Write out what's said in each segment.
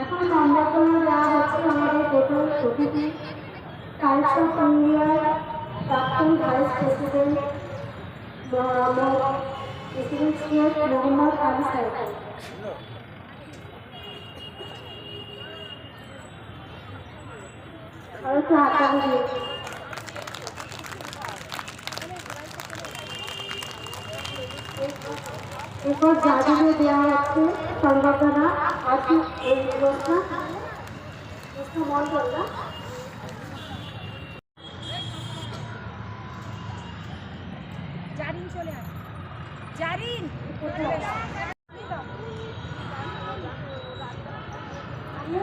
এখন সংবর্ধনা দেওয়া হচ্ছে আমাদের প্রথম অতিথি টাইমস ইন্ডিয়ার প্রাক্তন vice president president Mohammad Ali সাহেব আর একটু হাতালি দিয়ে এরপর জাদুকে দেওয়া হচ্ছে সংবর্ধনা আজকে এই অনুষ্ঠান অনুষ্ঠান মন করলাম জারিন চলে আয়। জারিন! সাবিনা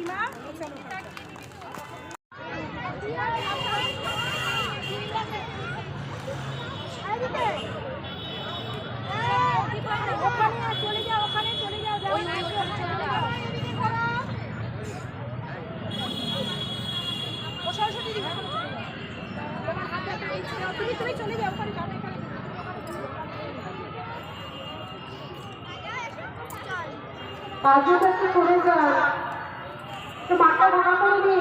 না। তুমি তুমি চলে যাও ওখানে যাও এখানে কাছে করে যান তো মাথা ঢাকা করে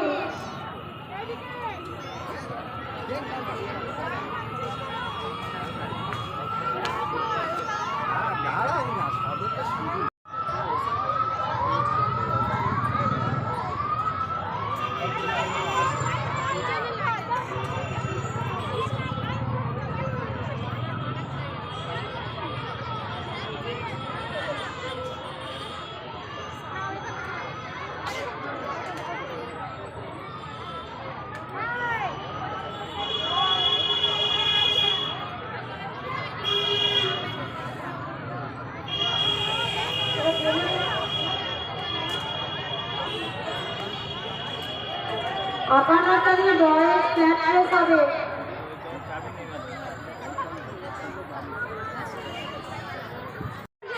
আপনার কাছে বয়স ফ্ল্যাট হবে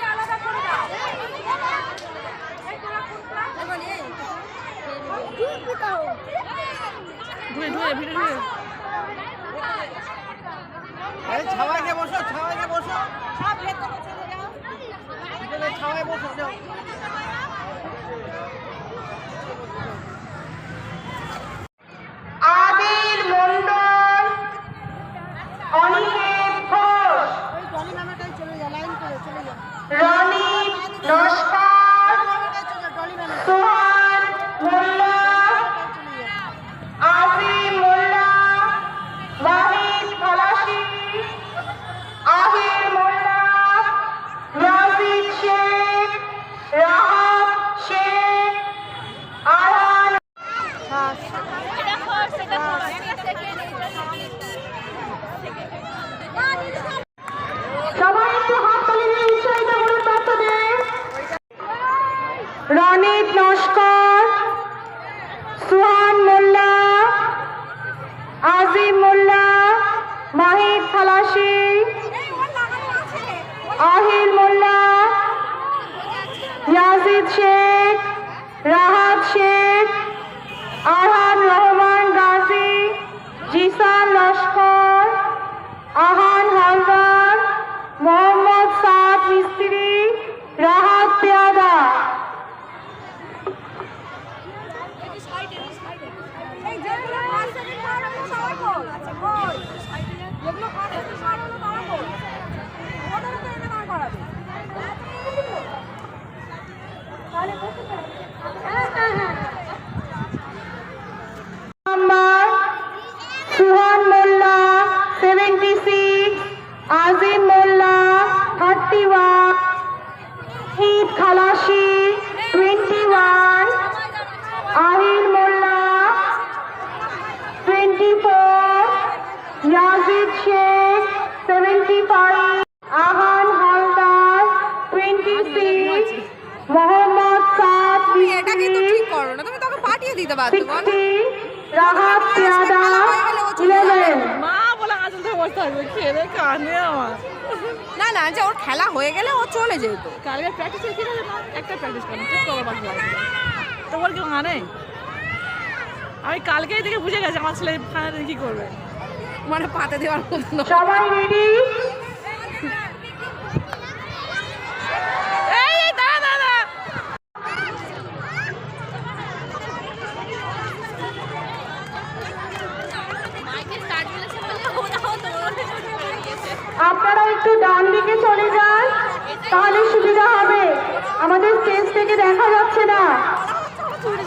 আলাদা করে দাও এই তোরা কোনটা দূর কোথাও ধুয়ে ধুয়ে ভিড়ে ধুয়ে। এই ছাওয়ায় গিয়ে বসো ছাওয়ায় গিয়ে বসো। সব ভেতরে চলে যাও। বিকেলে ছাওয়ায় বসো যাও। রনিত নস্কর সুহান মোল্লা আজিম মোল্লা মাহিদ খালাসি আহিল মোল্লা ইয়াজিদ শেখ রাহাত জিসান লস্কর আহান হালদার মোহাম্মদ সাদ মিস্ত্রি রাহাত পেয়াদা যেগুলো পাঁচশো দিন করানো সবাই বল আচ্ছা বল যেগুলো পাঁচশো দিন করানো তারা বল ওদেরও তো এনে দাঁড় করাবে তাহলে বসে যাও। হ্যাঁ হ্যাঁ হ্যাঁ নাম্বার সুহান মোল্লা সেভেন্টি সিক্স দিতে পারতো বল সিক্সটি রাহাত পেয়াদা ইলেভেন মা বলে আঁচল থেকে বসে থাকবে খেলে কানে আমার। না না যে ওর খেলা হয়ে গেলে ও চলে যেত। কালকে প্র্যাকটিস না একটা প্র্যাকটিস করো ঠিক বাকি তোমার কেউ মানে আমি কালকেই থেকে বুঝে গেছি আমার ছেলে ফাইনালে কি করবে। মানে পাতে দেওয়ার মতো। সবাই রেডি এই এই, দাঁড়া দাঁড়া দাঁড়া। আপনারা একটু ডান দিকে চলে যান, তাহলে সুবিধা হবে। আমাদের স্টেজ থেকে দেখা যাচ্ছে না।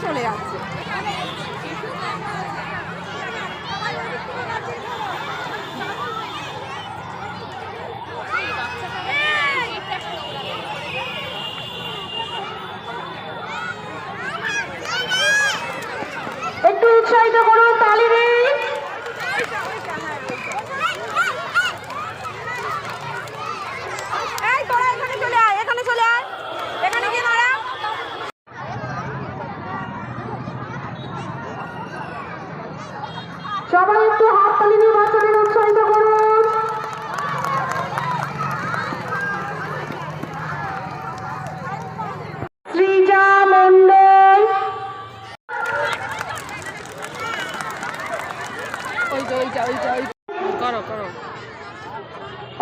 চলে যাচ্ছে একটু উৎসাহিত করুন তালি দিন এই তোরা এখানে চলে আয় এখানে চলে আয় এখানে গিয়ে দাঁড়া সবাই একটু বাচ্চাদের উৎসাহিত করুন।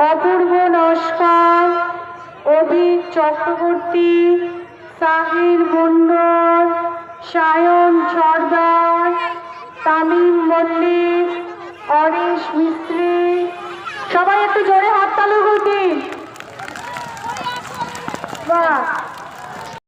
অপূর্ব নস্কর অভিক চক্রবর্তী সাহির মন্ডল সায়ন সর্দার। তামিম মল্লিক অরেশ মিস্ত্রি। সবাই একটু জোরে হাততালি দিন বাহ।